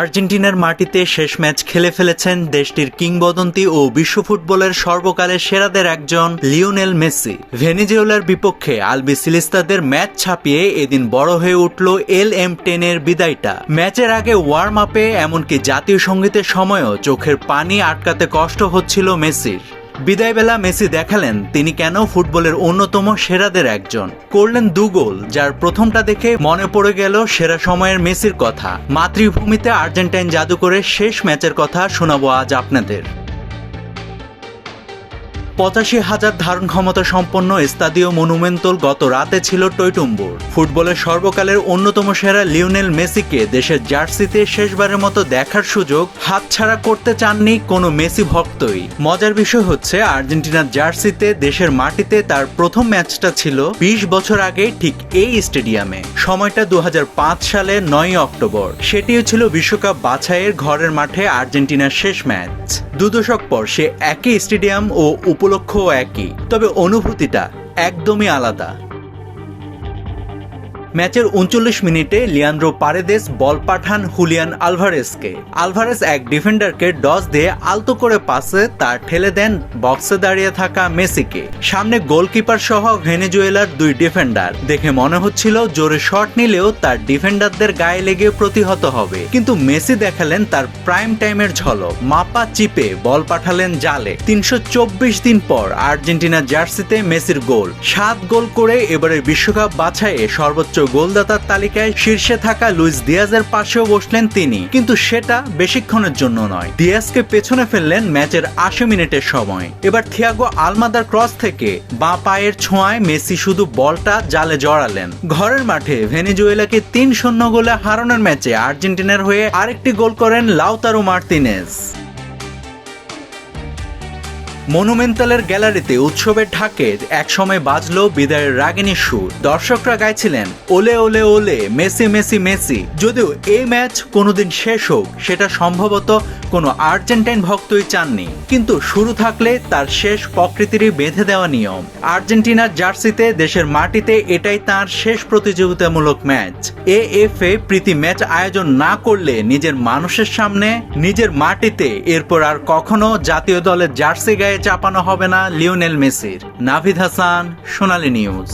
আর্জেন্টিনার মাটিতে শেষ ম্যাচ খেলে ফেলেছেন দেশটির কিংবদন্তি ও বিশ্ব ফুটবলের সর্বকালের সেরাদের একজন লিওনেল মেসি। ভেনিজুয়েলার বিপক্ষে আলবি সিলিস্তাদের ম্যাচ ছাপিয়ে এদিন বড় হয়ে উঠল এল এম টেনের বিদায়টা। ম্যাচের আগে ওয়ার্ম আপে, এমনকি জাতীয় সঙ্গীতের সময়ও চোখের পানি আটকাতে কষ্ট হচ্ছিল মেসির। বিদায়বেলা মেসি দেখালেন তিনি কেন ফুটবলের অন্যতম সেরাদের একজন। করলেন দু গোল, যার প্রথমটা দেখে মনে পড়ে গেল সেরা সময়ের মেসির কথা। মাতৃভূমিতে আর্জেন্টাইন জাদুকরের শেষ ম্যাচের কথা শোনাবো আজ আপনাদের। পঁচাশি হাজার ধারণ ক্ষমতা সম্পন্ন স্তাদীয় মনুমেন্টল গত রাতে ছিল টৈটুম্বুর। ফুটবলের সর্বকালের অন্যতম সেরা লিওনেল মেসিকে দেশের জার্সিতে শেষবারের মতো দেখার সুযোগ হাতছাড়া করতে চাননি কোনো মেসি ভক্তই। মজার বিষয় হচ্ছে, আর্জেন্টিনার জার্সিতে দেশের মাটিতে তার প্রথম ম্যাচটা ছিল বিশ বছর আগে ঠিক এই স্টেডিয়ামে। সময়টা দু হাজার পাঁচ সালে নয় অক্টোবর। সেটিও ছিল বিশ্বকাপ বাছাইয়ের ঘরের মাঠে আর্জেন্টিনার শেষ ম্যাচ। দু দশক পর সে একই স্টেডিয়াম ও উপলক্ষও একই তবে অনুভূতিটা একদমই আলাদা। ম্যাচের উনচল্লিশ মিনিটে লিয়ান্দ্রো পারেদেস বল পাঠান হুলিয়ান আলভারেসকে। আলভারেস এক ডিফেন্ডারকে ডস দিয়ে আলতো করে পাসে তার ঠেলে দেন বক্সে দাঁড়িয়ে থাকা মেসিকে। সামনে গোলকিপার সহ ভেনেজুয়েলার দুই ডিফেন্ডার। দেখে মনে হচ্ছিল জোরে শট নিলেও তার ডিফেন্ডারদের গায়ে লেগে প্রতিহত হবে। কিন্তু মেসি দেখালেন তার প্রাইম টাইমের ঝলক। মাপা চিপে বল পাঠালেন জালে। তিনশো চব্বিশ দিন পর আর্জেন্টিনা জার্সিতে মেসির গোল। সাত গোল করে এবারের বিশ্বকাপ বাছাইয়ে সর্বোচ্চ গোলদাতার তালিকায় শীর্ষে থাকা লুইস দিয়াজের পাশেও বসলেন তিনি। কিন্তু সেটা বেশিক্ষণের জন্য নয়। দিয়াজকে পেছনে ফেললেন ম্যাচের আশি মিনিটের সময়। এবার থিয়াগো আলমাদার ক্রস থেকে বাঁ পায়ের ছোঁয়ায় মেসি শুধু বলটা জালে জড়ালেন। ঘরের মাঠে ভেনিজুয়েলাকে তিন শূন্য গোলে হারানোর ম্যাচে আর্জেন্টিনার হয়ে আরেকটি গোল করেন লাউতারো মার্তিনেজ মনুমেন্টালের গ্যালারিতে উৎসবের ঢাকে একসময় বাজল বিদায়ের রাগিনী সুর। দর্শকরা গাইছিলেন, ওলে ওলে ওলে, মেসি মেসি মেসি। যদিও এই ম্যাচ কোনোদিন শেষ হোক, সেটা সম্ভবত কোনো আর্জেন্টাইন ভক্তই চাননি। কিন্তু শুরু থাকলে তার শেষ প্রকৃতিরই বেঁধে দেওয়া নিয়ম। আর্জেন্টিনার জার্সিতে দেশের মাটিতে এটাই তার শেষ প্রতিযোগিতামূলক ম্যাচ। এ এফ এ প্রীতি ম্যাচ আয়োজন না করলে নিজের মানুষের সামনে, নিজের মাটিতে, এরপর আর কখনো জাতীয় দলের জার্সি গায়ে চাপানো হবে না লিওনেল মেসির। নাভিদ হাসান সোনালী নিউজ।